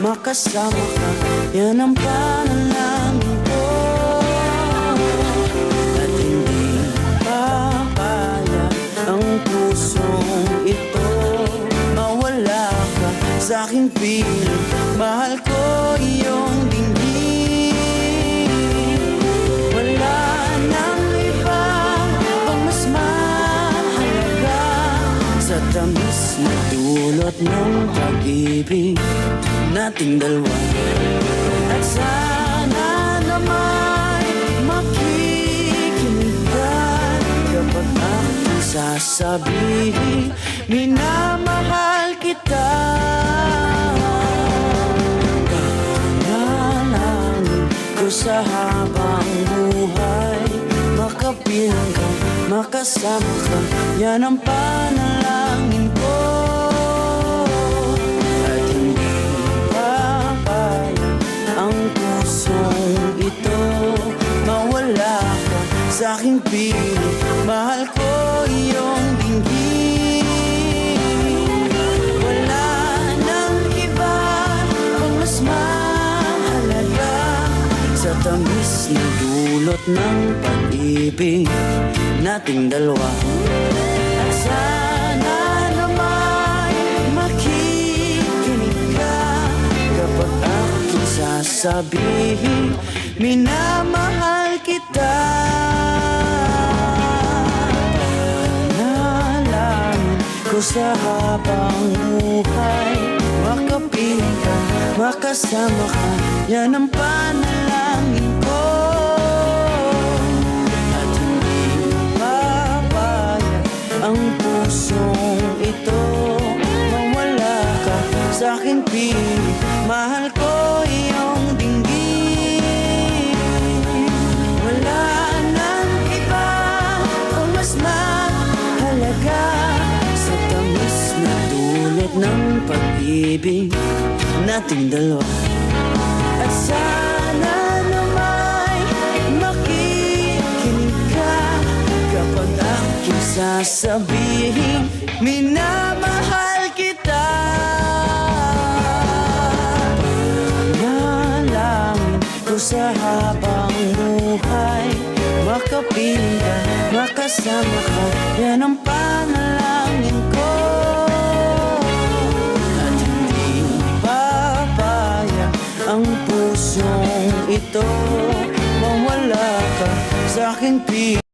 makasama ka. Yan ang panalangin ko. At hindi papaya ang pusong ito. Mawala ka sa aking piling. Mahal ko iyong tamis na dulot ng pag-ibig nating dalawa. At sana naman makikinig ka Kapag aking sasabihin Minamahal kita. Panalangin ko sa habang buhay Makapilang ka, makasama ka. Yan ang panalangin pusong ito Mawala ka sa aking piling Mahal ko iyong dinggin Wala nang iba pang mas mahalaga Sa tamis na dulot ng pag-ibig nating dalawa. At sana sasabihin Minamahal kita. Panalangin ko sa habang buhay Makapiling ka, makasama ka Yan ang panalangin ko. At hindi papayag ang pusong ito Mawala ka sa aking piling pag-ibig nating dalawa. At sana naman makikinig ka Kapag aking sasabihin Minamahal kita. Panalangin ko sa habang buhay Makapiling ka, makasama ka. Yan ang panalangin ito. Mawala ka sa aking piling